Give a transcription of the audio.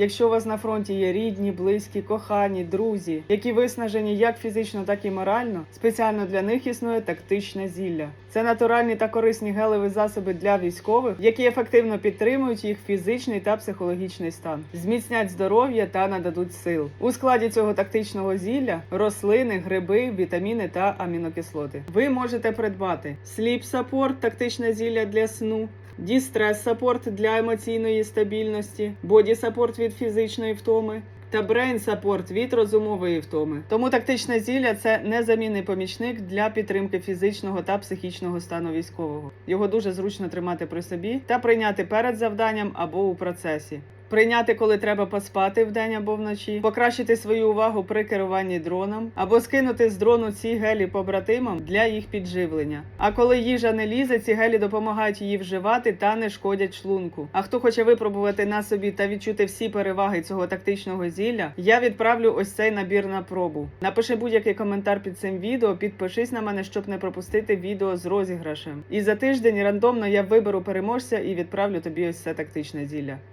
Якщо у вас на фронті є рідні, близькі, кохані, друзі, які виснажені як фізично, так і морально, спеціально для них існує тактичне зілля. Це натуральні та корисні гелеві засоби для військових, які ефективно підтримують їх фізичний та психологічний стан, зміцнять здоров'я та нададуть сил. У складі цього тактичного зілля рослини, гриби, вітаміни та амінокислоти. Ви можете придбати Sleep Support – тактичне зілля для сну. Дістрес саппорт для емоційної стабільності, боді саппорт від фізичної втоми. Та брейн саппорт від розумової втоми. Тому тактичне зілля це незамінний помічник для підтримки фізичного та психічного стану військового. Його дуже зручно тримати при собі та прийняти перед завданням або у процесі. Прийняти, коли треба поспати вдень або вночі, покращити свою увагу при керуванні дроном, або скинути з дрону ці гелі побратимам для їх підживлення. А коли їжа не лізе, ці гелі допомагають її вживати та не шкодять шлунку. А хто хоче випробувати на собі та відчути всі переваги цього тактичного зілля, я відправлю ось цей набір на пробу. Напиши будь-який коментар під цим відео, підпишись на мене, щоб не пропустити відео з розіграшем. І за тиждень рандомно я виберу переможця і відправлю тобі ось це тактичне зілля.